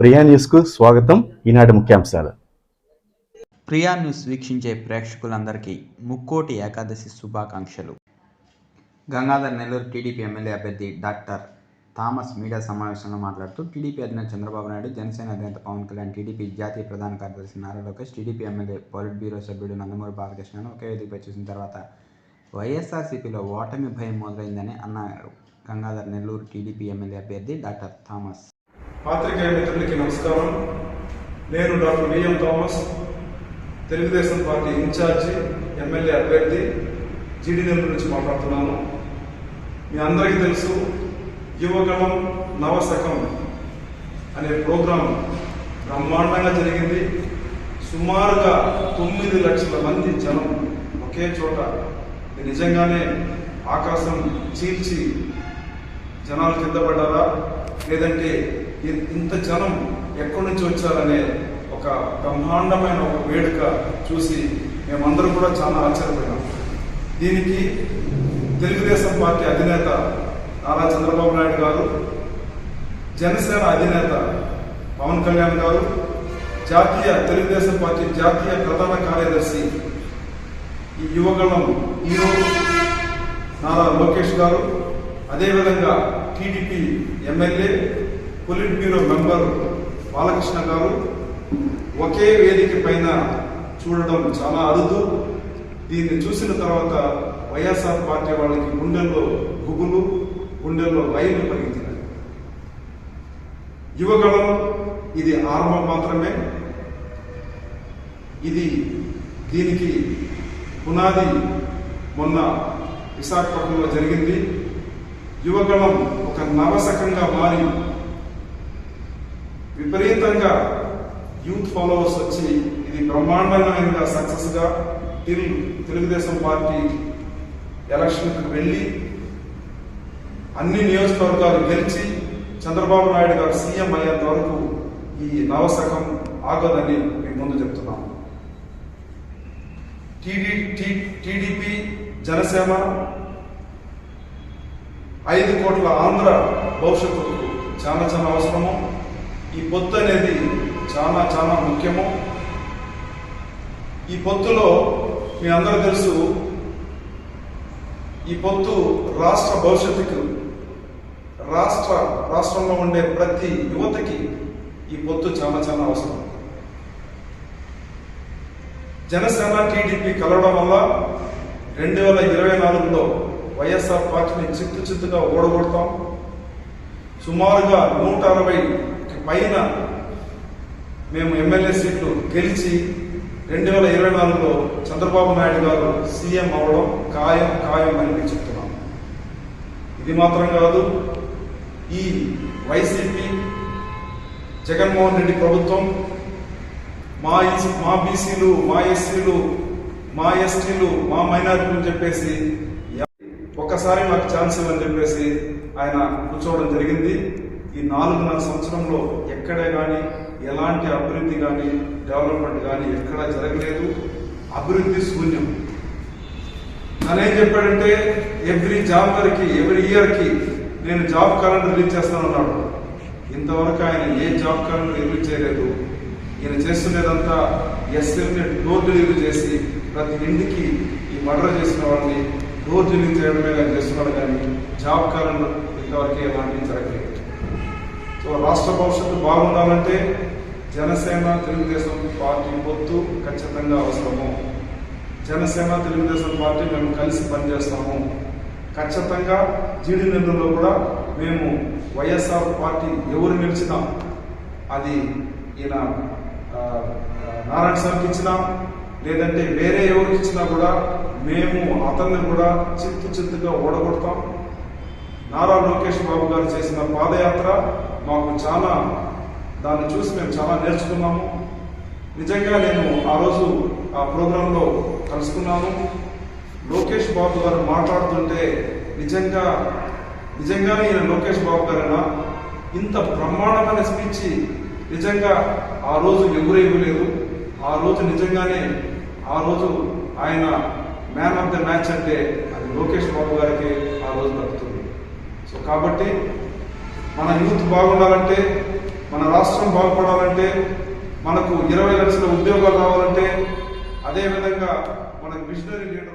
ప్రియా న్యూస్కు స్వాగతం. ఈనాటి ముఖ్యాంశాలు. ప్రియా న్యూస్ వీక్షించే ప్రేక్షకులందరికీ ముక్కోటి ఏకాదశి శుభాకాంక్షలు. గంగాధర్ నెల్లూరు టీడీపీ ఎమ్మెల్యే అభ్యర్థి డాక్టర్ థామస్ మీడియా సమావేశంలో మాట్లాడుతూ టీడీపీ అధినేత చంద్రబాబు నాయుడు జనసేన అధినేత పవన్ కళ్యాణ్ టీడీపీ జాతీయ ప్రధాన కార్యదర్శి Nara Lokesh TDP MLA polit bureau సభ్యుడు నందమూరి బాలకృష్ణను ఒకే వేదికపై చూసిన తర్వాత వైఎస్ఆర్సీపీలో ఓటమి భయం మొదలైందని అన్నారు. గంగాధర్ నెల్లూరు టీడీపీ ఎమ్మెల్యే అభ్యర్థి డాక్టర్ థామస్ పాత్రికేయ మిత్రులకి నమస్కారం. నేను doctor VM Thomas Telugu Desam party incharge MLA అభ్యర్థి జీడి నెల్లూరు నుంచి మాట్లాడుతున్నాను. మీ అందరికీ తెలుసు యువగణం నవశకం అనే ప్రోగ్రాం బ్రహ్మాండంగా జరిగింది. సుమారుగా తొమ్మిది లక్షల మంది జనం ఒకే చోట నిజంగానే ఆకాశం చీల్చి జనాలు కింద పడ్డారా? లేదంటే ఇంత జనం ఎక్కడి నుంచి వచ్చారనే ఒక బ్రహ్మాండమైన ఒక వేడుక చూసి మేమందరం కూడా చాలా ఆశ్చర్యపోయినాం. దీనికి తెలుగుదేశం పార్టీ అధినేత నారా చంద్రబాబు నాయుడు గారు జనసేన అధినేత పవన్ కళ్యాణ్ గారు జాతీయ తెలుగుదేశం పార్టీ జాతీయ ప్రధాన కార్యదర్శి ఈ యువగణం ఈరోజు నారా లోకేష్ గారు అదేవిధంగా TDP MLA polit bureau member Balakrishna గారు ఒకే వేదిక పైన చూడడం చాలా అరుదు. దీన్ని చూసిన తర్వాత వైఎస్ఆర్ పార్టీ వాళ్ళకి గుండెల్లో గుబులు గుండెల్లో రైలు పరిగెత్తినాయి. యువగణం ఇది ఆరంభం మాత్రమే. ఇది దీనికి పునాది మొన్న విశాఖపట్నంలో జరిగింది. యువగణం ఒక నవశకంగా మారి విపరీతంగా యూత్ ఫాలోవర్స్ వచ్చి ఇది బ్రహ్మాండమైన సక్సెస్గా టిల్ తెలుగుదేశం పార్టీ ఎలక్షన్కి వెళ్ళి అన్ని నియోజకవర్గాలు గెలిచి చంద్రబాబు నాయుడు గారు సీఎం అయ్యేంత వరకు ఈ నవశకం ఆగదని మేము ముందు చెప్తున్నాం. టీడీ టీ- టీడీపీ జనసేన ఐదు కోట్ల ఆంధ్ర భవిష్యత్తుకు చాలా చాలా అవసరము. ఈ పొత్తు అనేది చాలా చాలా ముఖ్యము. ఈ పొత్తులో మీ అందరూ తెలుసు ఈ పొత్తు రాష్ట్ర భవిష్యత్తుకు రాష్ట్ర రాష్ట్రంలో ఉండే ప్రతి యువతకి ఈ పొత్తు చాలా చాలా అవసరం. జనసేన టీడీపీ కలవడం వల్ల రెండు వేల ఇరవై నాలుగులో వైఎస్ఆర్ పార్టీని చిత్తు చిత్తుగా ఓడగొడతాం. సుమారుగా నూట అరవై పైన మేము ఎమ్మెల్యే సీట్లు గెలిచి రెండు వేల ఇరవై నాలుగులో చంద్రబాబు నాయుడు గారు సీఎం అవ్వడం ఖాయం ఖాయం అని చెప్తున్నాం ఇది మాత్రం కాదు ఈ వైసీపీ జగన్మోహన్ రెడ్డి ప్రభుత్వం మా మా బీసీలు మా ఎస్సీలు మా ఎస్టీలు మా మైనారిటీలు చెప్పేసి ఒక్కసారి మాకు ఛాన్స్ ఇవ్వని చెప్పేసి ఆయన కూర్చోవడం జరిగింది. ఈ నాలుగున్నర సంవత్సరంలో ఎక్కడే కానీ ఎలాంటి అభివృద్ధి కానీ డెవలప్మెంట్ కానీ ఎక్కడా జరగలేదు. అభివృద్ధి శూన్యం. తను ఏం చెప్పాడంటే ఎవ్రీ జాబర్కి ఎవ్రీ ఇయర్కి నేను జాబ్ క్యాలెండర్ రిలీజ్ చేస్తానన్నాడు ఇంతవరకు ఆయన ఏ జాబ్ క్యాలెండర్ రిలీజ్ చేయలేదు. ఈయన చేస్తున్నదంతా ఎస్ఎల్ని డోర్ డెలివరీ చేసి ప్రతి ఇంటికి ఈ మర్డర్ చేసిన వాళ్ళని డోర్ డెలివరీ చేయడమే కానీ చేస్తున్నాడు కానీ జాబ్ క్యాలెండర్ ఇంతవరకు ఎలాంటివి జరగలేదు. రాష్ట్ర భవిష్యత్తు బాగుండాలంటే జనసేన తెలుగుదేశం పార్టీ పొత్తు ఖచ్చితంగా అవసరము. జనసేన తెలుగుదేశం పార్టీ మేము కలిసి పనిచేస్తాము. ఖచ్చితంగా జీడి నెల్లూరులో కూడా మేము వైఎస్ఆర్ పార్టీ ఎవరు నిలిచినా అది ఈయన నారాయణ స్వామికి ఇచ్చినా లేదంటే వేరే ఎవరికి ఇచ్చినా కూడా మేము అతన్ని కూడా చిత్తు చిత్తుగా ఓడగొడతాం. నారా లోకేష్ బాబు గారు చేసిన పాదయాత్ర మాకు చాలా దాన్ని చూసి మేము చాలా నేర్చుకున్నాము. నిజంగా నేను ఆ రోజు ఆ ప్రోగ్రాంలో కలుసుకున్నాను. లోకేష్ బాబు గారు మాట్లాడుతుంటే నిజంగా నిజంగానే ఈయన లోకేష్ బాబు గారైనా? ఇంత బ్రహ్మాండమైన స్పీచ్ నిజంగా ఆ రోజు ఎవరు ఇవ్వలేదు. ఆ రోజు నిజంగానే ఆ రోజు ఆయన మ్యాన్ ఆఫ్ ద మ్యాచ్ అంటే అది లోకేష్ బాబు గారికి ఆ రోజు దక్కుతుంది. సో కాబట్టి మన యూత్ బాగుండాలంటే మన రాష్ట్రం బాగుపడాలంటే మనకు ఇరవై లక్షల ఉద్యోగాలు కావాలంటే అదేవిధంగా మనకు మిషనరీ లీడర్